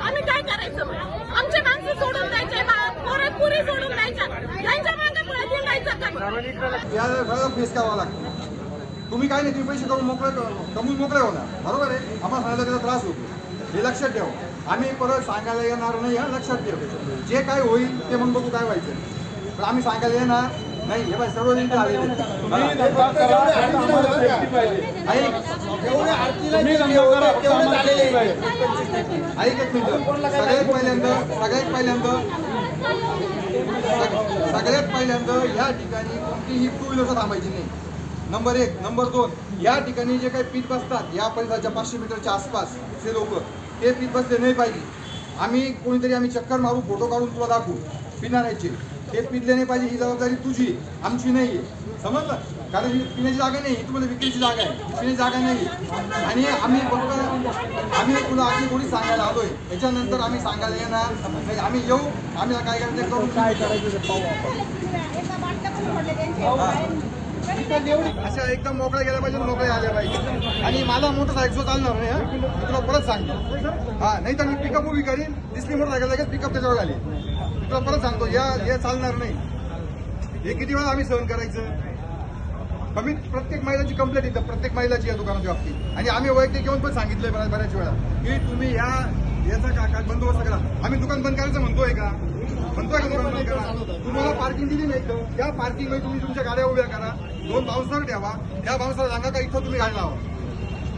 आम्ही काय करायचं? आमचे माणसं सोडून द्यायचे पोरं पुरी सोडून द्यायच्या. त्यांच्या मागे पुढे बोलायचं का? या सगळं फेस करावं लागतं. तुम्ही काय नाही तुम्ही पैसे करून मोकळे कमवून मोकळे होणार. बरोबर आहे? आम्हाला सांगायला त्याचा त्रास होतो. हे लक्षात ठेवा. आम्ही परत सांगायला येणार नाही हा लक्षात ठेव. जे काय होईल ते मग बघू काय व्हायचं. पण आम्ही सांगायला येणार नाही. हे बाय सर्व जण मिनिट. सगळ्यात पहिल्यांदा सगळ्यात पहिल्यांदा सग- सगळ्यात पहिल्यांदा या ठिकाणी कोणतीही टू व्हीलर थांबायची नाही. नंबर एक नंबर दोन या ठिकाणी जे काही पीठ बसतात या परिसराच्या पाचशे मीटरच्या आसपास ते लोक ते पीठ बसले नाही पाहिजे. आम्ही कोणीतरी आम्ही चक्कर मारू फोटो काढून तुला दाखवू. पिणाऱ्याचे ते पिले नाही पाहिजे ही जबाबदारी तुझी आमची नाही आहे समजलं? कारण ही पिण्याची जागा नाही ही तुम्हाला विक्रीची जागा आहे पिण्याची जागा नाही. आणि आम्ही फक्त आम्ही तुला आधी कोणी सांगायला आलोय. त्याच्यानंतर आम्ही सांगायला येणार. नाही आम्ही येऊ आम्ही काय करायचं करू काय अशा एकदम मोकळ्या गेल्या पाहिजे मोकळ्या आल्या पाहिजे. आणि मला मोटरसायकल चालणार नाही हं? मी तुला परत सांगतो. हा नाही तर मी पिकअप उभी करीन दिसली मोटरसायकल लगेच पिकअप त्याच्यावर आली मी तुला परत सांगतो या हे चालणार नाही. हे किती वेळा आम्ही सहन करायचं? पण मी प्रत्येक महिलाची कंप्लेंट येतं प्रत्येक महिलाची या दुकानाच्या बाबतीत. आणि आम्ही वैयक्तिक येऊन पण सांगितलंय बऱ्याच बऱ्याच वेळा की तुम्ही या याचा का काय बंदोबस्त करा. आम्ही दुकान बंद करायचं म्हणतोय का? म्हणतोय का दुकान बंद करा? तुम्हाला पार्किंग दिली नाही इथं. त्या पार्किंगमध्ये तुम्ही तुमच्या गाड्या उभ्या करा. दोन बाउन्सर ठेवा. त्या बाउन्सर सांगा का इथं तुम्ही गाडी लावा.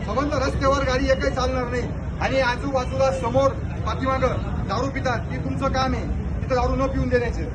समजलं? रस्त्यावर गाडी एकही चालणार नाही. आणि आजूबाजूला समोर पाठीमागं दारू पितात. ती तुमचं काम आहे. तिथं दारू न पिऊन देण्याचे.